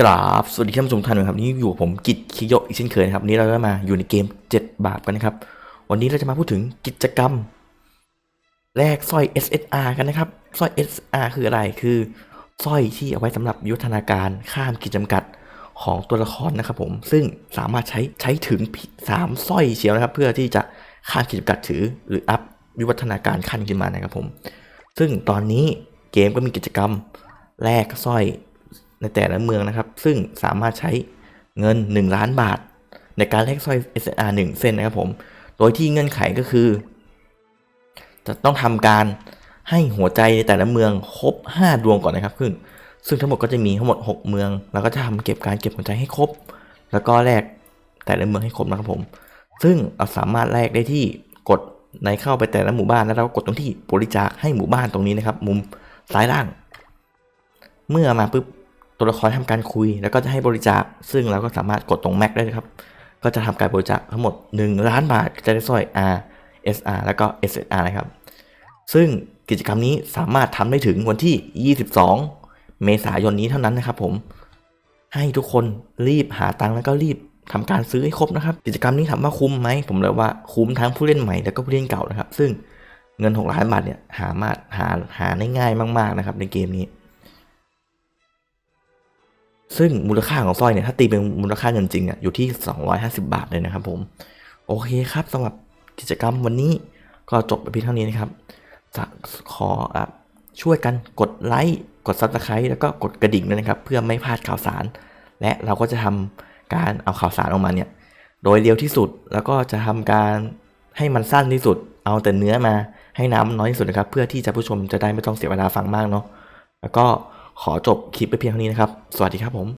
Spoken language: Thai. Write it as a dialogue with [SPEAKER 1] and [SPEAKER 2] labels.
[SPEAKER 1] กราบสวัสดีท่านผู้ชมทุกท่านนะครับนี่อยู่ผมกิจคิโยอีกเช่นเคยนะครับวันนี้เราก็มาอยู่ในเกม 7 บาปกันนะครับ วันนี้เราจะมาพูดถึงกิจกรรม แลกสร้อย SSR กันนะครับสร้อย SSR คืออะไรคือสร้อยที่เอาไว้สำหรับยุทธนาการข้ามขีดจำกัดของตัวละครนะครับผมซึ่งสามารถใช้ใช้ถึงสามสร้อยเชียวนะครับ เพื่อที่จะข้ามขีดจำกัดถือ หรืออัพวิวัฒนาการขั้นขึ้นมานะครับผม ซึ่งตอนนี้เกมก็มีกิจกรรมแลกสร้อย ในแต่ละเมืองนะครับ ซึ่งสามารถใช้เงิน 1 ล้านบาท ในการแลกสร้อย SR 1เส้นนะครับผม โดยที่เงื่อนไขก็คือ จะต้องทำการให้หัวใจในแต่ละเมืองครบ 5 ดวงก่อนนะครับซึ่งซึ่งทั้งหมดก็จะมีทั้งหมด 6 เมือง แล้วก็จะทำเก็บการเก็บหัวใจให้ครบ แล้วก็แลกแต่ละเมืองให้ครบนะครับผม ซึ่งเราสามารถแลกได้ที่กดในเข้าไปแต่ละหมู่บ้านแล้วเราก็กดตรงที่บริจาคให้หมู่บ้านตรงนี้นะครับ มุมซ้ายล่าง เมื่อมาปุ๊บ ตัวละครทำการคุย แล้วก็จะให้บริจาค ซึ่งเราก็สามารถกดตรงแม็กได้ครับ ก็จะทำการบริจาคทั้งหมด 1 ล้านบาทจะได้สร้อย R SR แล้วก็ SSR นะครับ ซึ่งกิจกรรมนี้สามารถทำได้ถึงวันที่ 22 เมษายนนี้เท่านั้นนะครับ ผม ให้ทุกคนรีบหาตังค์แล้วก็รีบทำการซื้อให้ครบนะครับ กิจกรรมนี้ถามว่าคุ้มไหมผมเลยว่าคุ้มทั้งผู้เล่นใหม่แล้วก็ผู้เล่นเก่านะครับ ซึ่งเงิน 6 ล้านบาทเนี่ยหามาหาหาได้ง่ายมาก ๆนะครับ ในเกมนี้ ซึ่งมูลค่าของสร้อยเนี่ยถ้าตีเป็นมูลค่าเงินจริงอะอยู่ที่ 250 บาทเลยนะครับผมโอเคครับสำหรับกิจกรรมวันนี้ก็จบไปเพียงเท่านี้นะครับจะขออช่วยกันกดไลค์กดซับสไครต์แล้วก็กดกระดิ่งด้วยนะครับ เพื่อไม่พลาดข่าวสาร และเราก็จะทำการเอาข่าวสารออกมาเนี่ยโดยเร็วที่สุดแล้วก็จะทำการให้มันสั้นที่สุด เอาแต่เนื้อมาให้น้ำน้อยที่สุดนะครับ เพื่อที่จะผู้ชมจะได้ไม่ต้องเสียเวลาฟังมากเนาะแล้วก็ ขอจบคลิปไปเพียงเท่านี้นะครับ สวัสดีครับผม